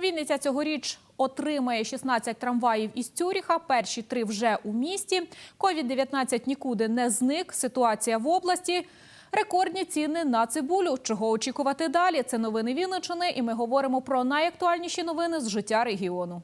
Вінниця цьогоріч отримає 16 трамваїв із Цюріха. Перші три вже у місті. Ковід-19 нікуди не зник. Ситуація в області. Рекордні ціни на цибулю. Чого очікувати далі? Це новини Вінничини, і ми говоримо про найактуальніші новини з життя регіону.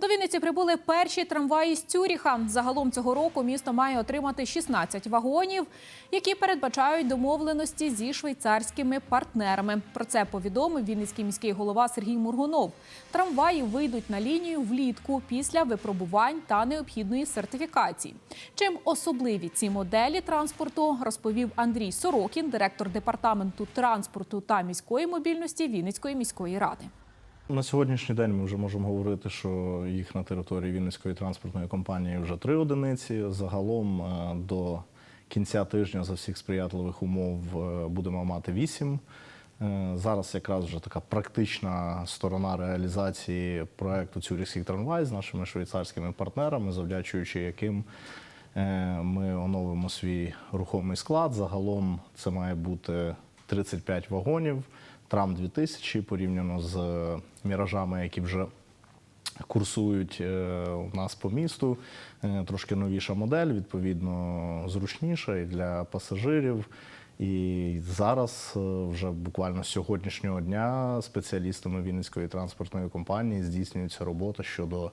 До Вінниці прибули перші трамваї з Цюріха. Загалом цього року місто має отримати 16 вагонів, які передбачають домовленості зі швейцарськими партнерами. Про це повідомив Вінницький міський голова Сергій Мургунов. Трамваї вийдуть на лінію влітку після випробувань та необхідної сертифікації. Чим особливі ці моделі транспорту, розповів Андрій Сорокін, директор департаменту транспорту та міської мобільності Вінницької міської ради. На сьогоднішній день ми вже можемо говорити, що їх на території Вінницької транспортної компанії вже три одиниці. Загалом е, до кінця тижня за всіх сприятливих умов е, будемо мати вісім. Е, Зараз якраз вже така практична сторона реалізації проекту Цюрихський трамвай з нашими швейцарськими партнерами, завдячуючи яким ми оновимо свій рухомий склад. Загалом це має бути 35 вагонів. Трам 2000 порівняно з міражами, які вже курсують е, у нас по місту. Е, Трошки новіша модель, відповідно, зручніша і для пасажирів. І зараз, е, вже буквально з сьогоднішнього дня, спеціалістами Вінницької транспортної компанії здійснюється робота щодо е,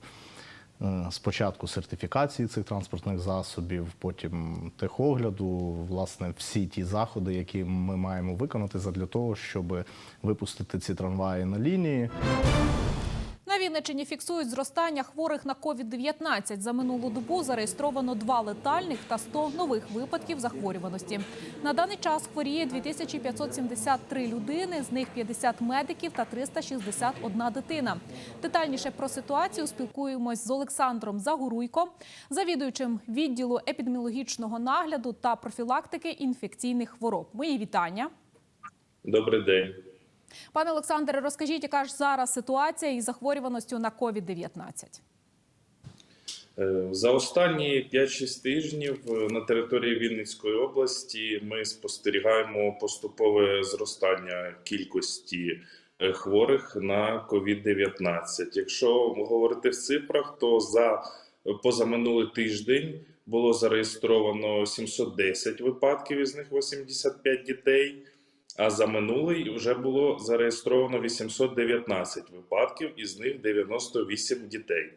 спочатку сертифікації цих транспортних засобів, потім техогляду, власне, всі ті заходи, які ми маємо виконати задля того, щоб випустити ці трамваї на лінії. Вінниччині фіксують зростання хворих на COVID-19. За минулу добу зареєстровано два летальних та 100 нових випадків захворюваності. На даний час хворіє 2573 людини, з них 50 медиків та 361 дитина. Детальніше про ситуацію спілкуємось з Олександром Загоруйко, завідуючим відділу епідеміологічного нагляду та профілактики інфекційних хвороб. Мої вітання. Добрий день. Пане Олександре, розкажіть, яка ж зараз ситуація із захворюваністю на COVID-19? Е, За останні 5-6 тижнів е, на території Вінницької області ми спостерігаємо поступове зростання кількості е, хворих на COVID-19. Якщо говорити в цифрах, то за позаминулий тиждень було зареєстровано 710 випадків, із них 85 дітей. А за минулий вже було зареєстровано 819 випадків, із них 98 дітей.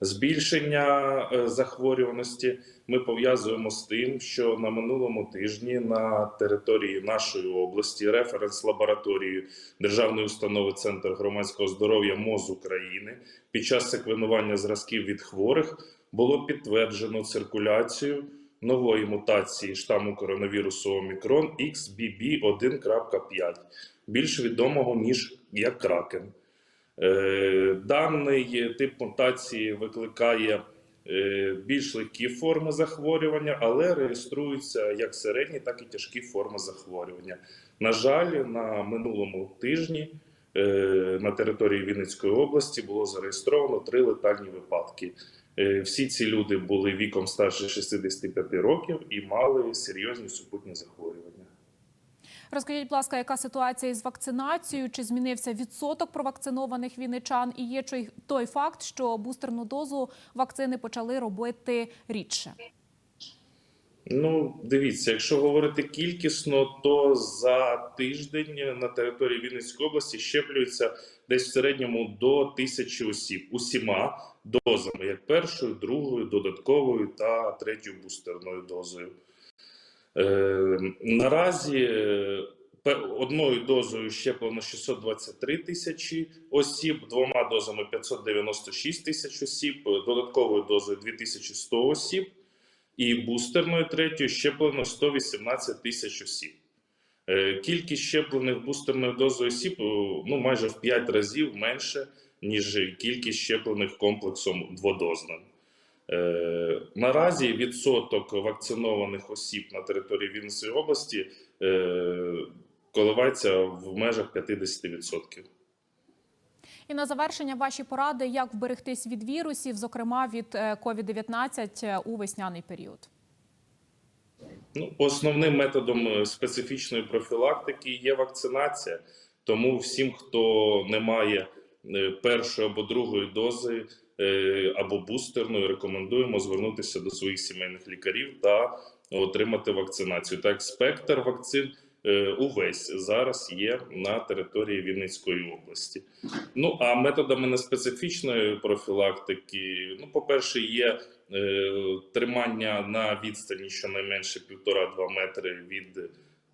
Збільшення е, захворюваності ми пов'язуємо з тим, що на минулому тижні на території нашої області референс лабораторії Державної установи Центр громадського здоров'я МОЗ України під час секвенування зразків від хворих було підтверджено циркуляцію нової мутації штаму коронавірусу Омікрон XBB1.5, більш відомого ніж як Кракен. Е, Даний тип мутації викликає е, більш легкі форми захворювання, але реєструються як середні, так і тяжкі форми захворювання. На жаль, на минулому тижні е, на території Вінницької області було зареєстровано три летальні випадки. Е, Всі ці люди були віком старше 65 років і мали серйозні супутні захворювання. Розкажіть, будь ласка, яка ситуація із вакцинацією? Чи змінився відсоток провакцинованих вінничан? І є той факт, що бустерну дозу вакцини почали робити рідше? Ну, дивіться, якщо говорити кількісно, то за тиждень на території Вінницької області щеплюється десь в середньому до тисячі осіб усіма дозами, як першою, другою, додатковою та третьою бустерною дозою. Е, наразі е, одною дозою щеплено 623 тисячі осіб, двома дозами 596 тисяч осіб, додатковою дозою 2100 осіб і бустерною третьою щеплено 118 тисяч осіб. Е, Кількість щеплених бустерною дозою осіб е, ну, майже в 5 разів менше, ніж кількість щеплених комплексом дводозним. Е, Наразі відсоток вакцинованих осіб на території Вінницької області коливається в межах 50%. І на завершення ваші поради, як вберегтись від вірусів, зокрема від е, COVID-19 у весняний період. Ну, основним методом е, специфічної профілактики є вакцинація. Тому всім, хто не має е, першої або другої дози е, або бустерної, рекомендуємо звернутися до своїх сімейних лікарів та отримати вакцинацію. Так, спектр вакцин е, увесь зараз є на території Вінницької області. Ну а методами неспецифічної профілактики, ну, по-перше, є е, тримання на відстані щонайменше 1,5-2 метри від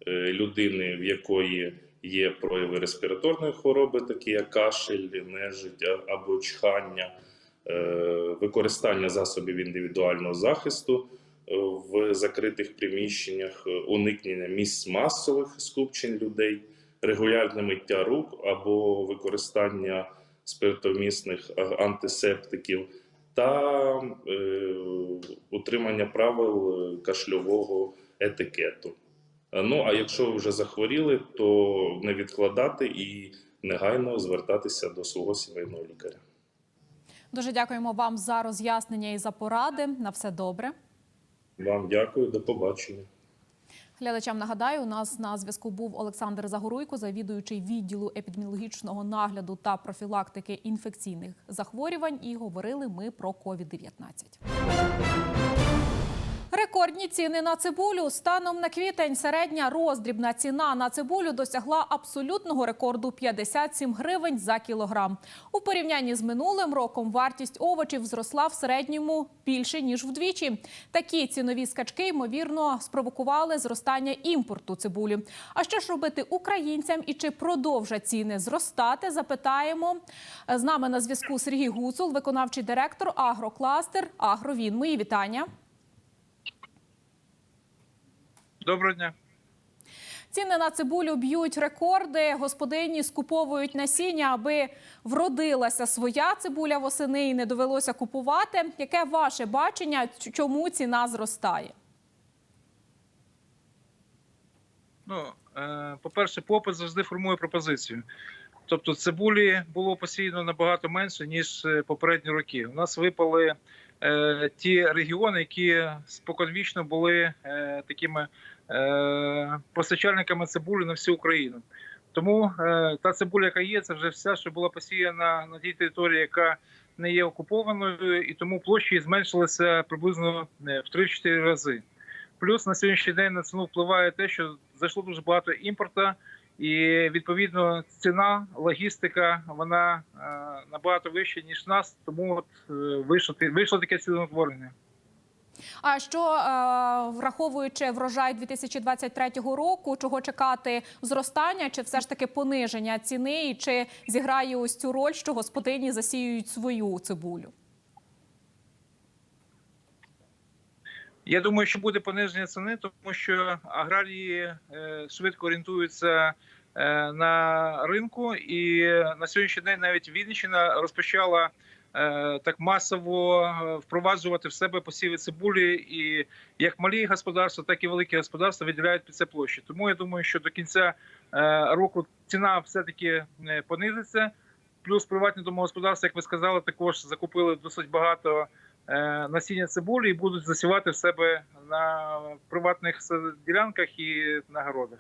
е, людини, в якої є прояви респіраторної хвороби, такі як кашель, нежить або чхання, е, використання засобів індивідуального захисту е, в закритих приміщеннях, е, уникнення місць масових скупчень людей, регулярне миття рук або використання спиртомісних антисептиків та е, утримання правил е, кашльового етикету. Е, Ну а якщо вже захворіли, то не відкладати і негайно звертатися до свого сімейного лікаря. Дуже дякуємо вам за роз'яснення і за поради. На все добре. Вам дякую, до побачення. Глядачам нагадаю, у нас на зв'язку був Олександр Загоруйко, завідуючий відділу епідеміологічного нагляду та профілактики інфекційних захворювань. І говорили ми про COVID-19. Рекордні ціни на цибулю станом на квітень середня роздрібна ціна на цибулю досягла абсолютного рекорду 57 гривень за кілограм. У порівнянні з минулим роком вартість овочів зросла в середньому більше ніж вдвічі. Такі цінові скачки ймовірно спровокували зростання імпорту цибулі. А що ж робити українцям і чи продовжать ціни зростати? Запитаємо з нами на зв'язку Сергій Гуцул, виконавчий директор Агрокластер Агровін. Мої вітання. Доброго дня. Ціни на цибулю б'ють рекорди. Господині скуповують насіння, аби вродилася своя цибуля восени і не довелося купувати. Яке ваше бачення, чому ціна зростає? Ну, е, по-перше, попит завжди формує пропозицію. Тобто цибулі було посіяно набагато менше, ніж е, попередні роки. У нас випали ті регіони, які споконвічно були е, такими е, постачальниками цибулі на всю Україну. Тому е, та цибуля, яка є, це вже вся, що була посіяна на тій території, яка не є окупованою, і тому площі зменшилися приблизно е, в 3-4 рази. Плюс на сьогоднішній день на ціну впливає те, що зайшло дуже багато імпорта, і відповідно ціна, логістика вона е, набагато вища ніж нас. Тому от е, вийшло вийшло таке ціноутворення. А що е, враховуючи врожай 2023 року, чого чекати зростання, чи все ж таки пониження ціни, і чи зіграє ось цю роль, що господині засіюють свою цибулю? Я думаю, що буде пониження ціни, тому що аграрії е, швидко орієнтуються е, на ринку, і на сьогоднішній день навіть Вінниччина розпочала е, так масово впроваджувати в себе посіви цибулі, і як малі господарства, так і великі господарства виділяють під це площі. Тому я думаю, що до кінця року ціна все таки понизиться. Плюс приватні домогосподарства, як ви сказали, також закупили досить багато насіння цибулі і будуть засівати в себе на приватних ділянках і на городах.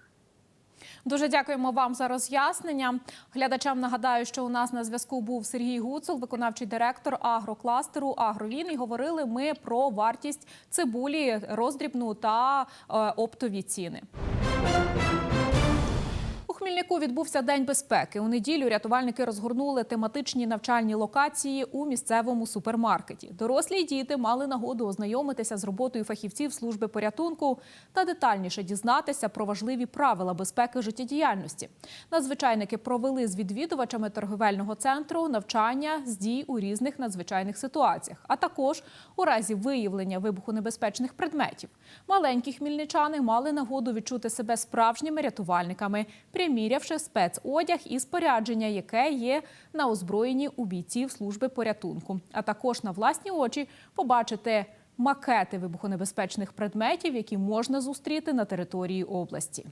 Дуже дякуємо вам за роз'яснення. Глядачам нагадаю, що у нас на зв'язку був Сергій Гуцул, виконавчий директор агрокластеру Агровін. І говорили ми про вартість цибулі, роздрібну та е, оптові ціни. Хмільнику відбувся день безпеки. У неділю рятувальники розгорнули тематичні навчальні локації у місцевому супермаркеті. Дорослі й діти мали нагоду ознайомитися з роботою фахівців служби порятунку та детальніше дізнатися про важливі правила безпеки життєдіяльності. Надзвичайники провели з відвідувачами торговельного центру навчання з дій у різних надзвичайних ситуаціях, а також у разі виявлення вибухонебезпечних предметів. Маленькі хмільничани мали нагоду відчути себе справжніми рятувальниками, примірявши спецодяг і спорядження, яке є на озброєнні у бійців служби порятунку, а також на власні очі побачити макети вибухонебезпечних предметів, які можна зустріти на території області.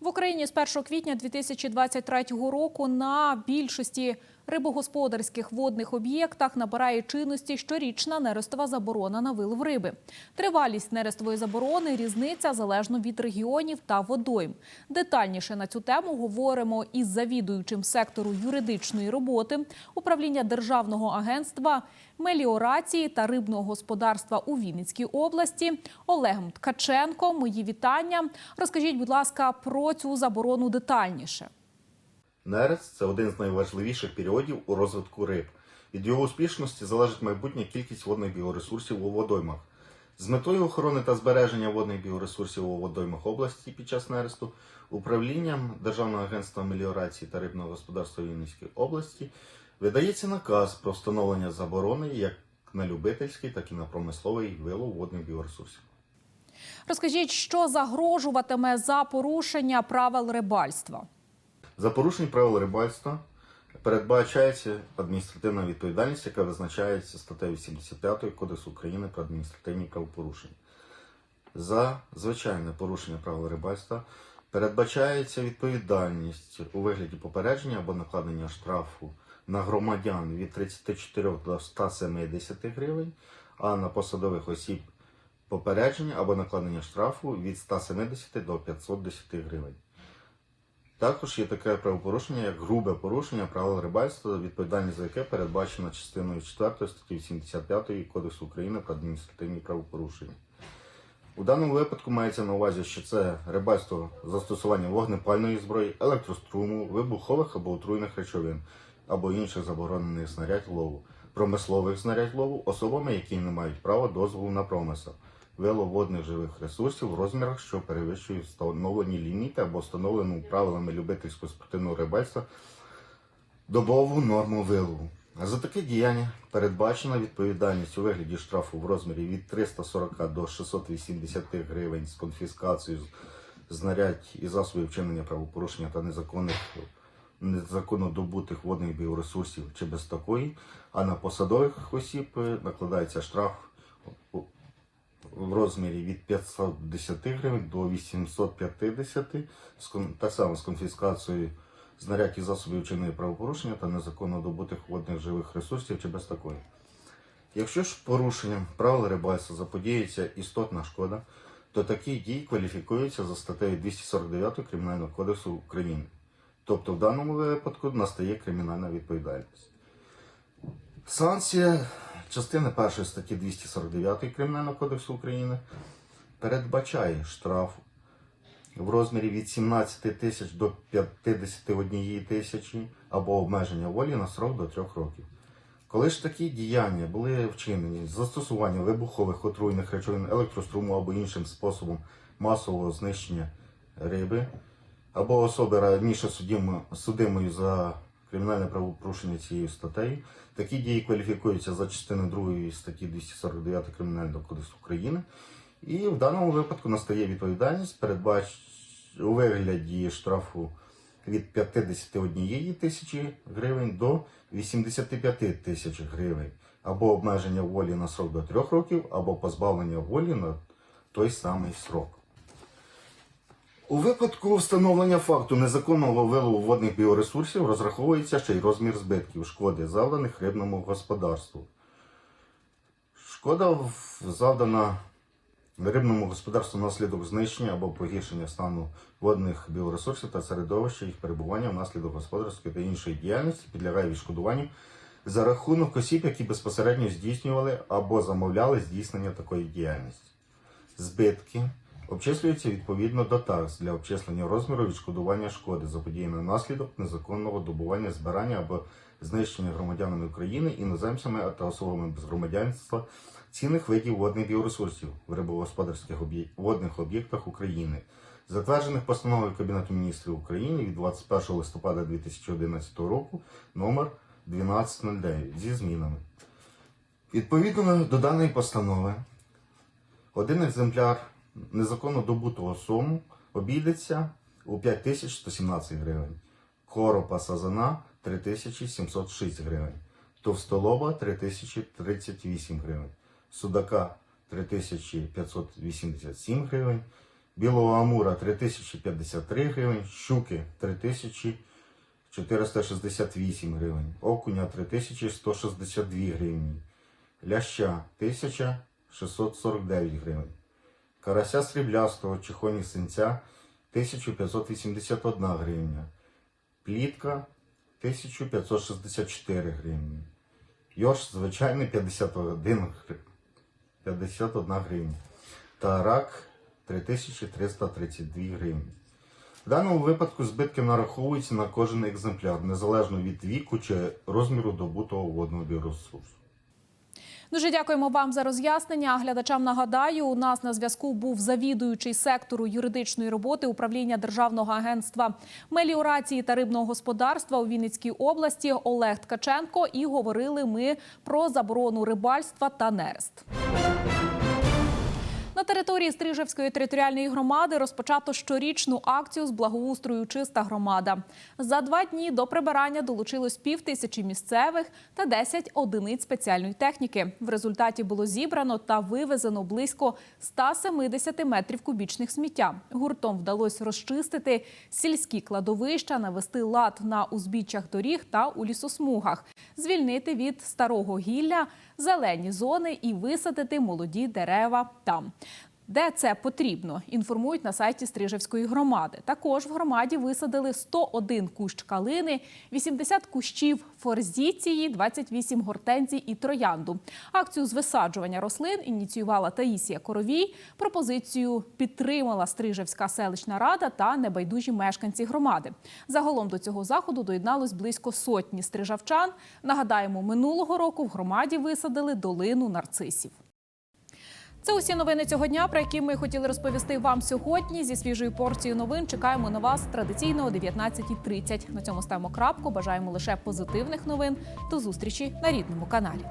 В Україні з 1 квітня 2023 року на більшості рибогосподарських водних об'єктах набирає чинності щорічна нерестова заборона на вилов риби. Тривалість нерестової заборони різниця залежно від регіонів та водойм. Детальніше на цю тему говоримо із завідуючим сектору юридичної роботи управління Державного агентства меліорації та рибного господарства у Вінницькій області Олегом Ткаченко. Мої вітання. Розкажіть, будь ласка, про цю заборону детальніше. Нерест це один з найважливіших періодів у розвитку риб. Від його успішності залежить майбутня кількість водних біоресурсів у водоймах. З метою охорони та збереження водних біоресурсів у водоймах області під час нересту управлінням Державного агентства меліорації та рибного господарства Вінницької області видається наказ про встановлення заборони як на любительський, так і на промисловий вилов водних біоресурсів. Розкажіть, що загрожуватиме за порушення правил рибальства. За порушення правил рибальства передбачається адміністративна відповідальність, яка визначається статтею 85 Кодексу України про адміністративні правопорушення. За звичайне порушення правил рибальства передбачається відповідальність у вигляді попередження або накладення штрафу на громадян від 34 до 170 гривень, а на посадових осіб попередження або накладення штрафу від 170 до 510 гривень. Також є таке правопорушення, як грубе порушення правил рибальства, відповідальність за яке передбачена частиною 4 статті 75 Кодексу України про адміністративні правопорушення. У даному випадку мається на увазі, що це рибальство з застосуванням вогнепальної зброї, електроструму, вибухових або отруйних речовин або інших заборонених знарядь лову, промислових знарядь лову особами, які не мають права дозволу на промисел, вилов водних живих ресурсів в розмірах, що перевищують встановлені ліміти або встановлену правилами любительського спортивного рибальства добову норму вилову. За таке діяння передбачена відповідальність у вигляді штрафу в розмірі від 340 до 680 гривень з конфіскацією знарядь і засобів вчинення правопорушення та незаконних незаконно добутих водних біоресурсів чи без такої, а на посадових осіб е, накладається штраф в розмірі від 510 гривень до 850, з так само з конфіскацією знарядь і засобів вчинення правопорушення та незаконно добутих водних живих ресурсів чи без такої. Якщо ж порушенням правил рибальства заподіється істотна шкода, то такі дії кваліфікуються за статтею 249 Кримінального кодексу України. Тобто в даному випадку настає кримінальна відповідальність. Санкція частини 1 статті 249 Кримінального кодексу України передбачає штраф в розмірі від 17 тисяч до 51 тисячі або обмеження волі на срок до 3 років. Коли ж такі діяння були вчинені з застосуванням вибухових отруйних речовин електроструму або іншим способом масового знищення риби, або особи раніше судимо- судимої за кримінальне правопорушення цією статтею, такі дії кваліфікуються за частиною 2 статті 249 Кримінального кодексу України. І в даному випадку настає відповідальність передбач у вигляді штрафу від 51 тисячі гривень до 85 тисяч гривень, або обмеження волі на срок до 3 років, або позбавлення волі на той самий срок. У випадку встановлення факту незаконного вилову водних біоресурсів розраховується ще й розмір збитків шкоди, завданих рибному господарству. Шкода завдана рибному господарству внаслідок знищення або погіршення стану водних біоресурсів та середовища їх перебування внаслідок господарської та іншої діяльності підлягає відшкодуванню за рахунок осіб, які безпосередньо здійснювали або замовляли здійснення такої діяльності. Збитки обчислюються відповідно до такс для обчислення розміру відшкодування шкоди, заподіяної внаслідок незаконного добування, збирання або знищення громадянами України, іноземцями та особами без громадянства цінних видів водних біоресурсів в рибогосподарських об'є- водних об'єктах України, затверджених постановою Кабінету міністрів України від 21 листопада 2011 року номер 1209 зі змінами. Відповідно до даної постанови, один екземпляр незаконно добутого сому обійдеться у 5117 гривень, коропа сазана 3706 гривень, товстолоба 3038 гривень, судака 3587 гривень, білого амура 3053 гривень, щуки 468 гривень, окуня 3162 гривні, ляща 1649 гривень, карася сріблястого чихоні синця 1581 гривня, плітка 1564 гривні, йорш звичайний 51 51 гривня та рак 3332 гривні. В даному випадку збитки нараховуються на кожен екземпляр, незалежно від віку чи розміру добутого водного біоресурсу. Дуже дякуємо вам за роз'яснення. Глядачам нагадаю, у нас на зв'язку був завідуючий сектору юридичної роботи управління Державного агентства меліорації та рибного господарства у Вінницькій області Олег Ткаченко. І говорили ми про заборону рибальства та нерест. На території Стрижевської територіальної громади розпочато щорічну акцію з благоустрою Чиста громада. За два дні до прибирання долучилось пів тисячі місцевих та 10 одиниць спеціальної техніки. В результаті було зібрано та вивезено близько 170 метрів кубічних сміття. Гуртом вдалося розчистити сільські кладовища, навести лад на узбіччях доріг та у лісосмугах, звільнити від старого гілля зелені зони і висадити молоді дерева там. Де це потрібно, інформують на сайті Стрижевської громади. Також в громаді висадили 101 кущ калини, 80 кущів форзіції, 28 гортензій і троянду. Акцію з висаджування рослин ініціювала Таїсія Коровій. Пропозицію підтримала Стрижевська селищна рада та небайдужі мешканці громади. Загалом до цього заходу доєдналось близько сотні стрижавчан. Нагадаємо, минулого року в громаді висадили долину нарцисів. Це усі новини цього дня, про які ми хотіли розповісти вам сьогодні. Зі свіжою порцією новин чекаємо на вас традиційно о 19.30. На цьому ставимо крапку. Бажаємо лише позитивних новин. До зустрічі на рідному каналі.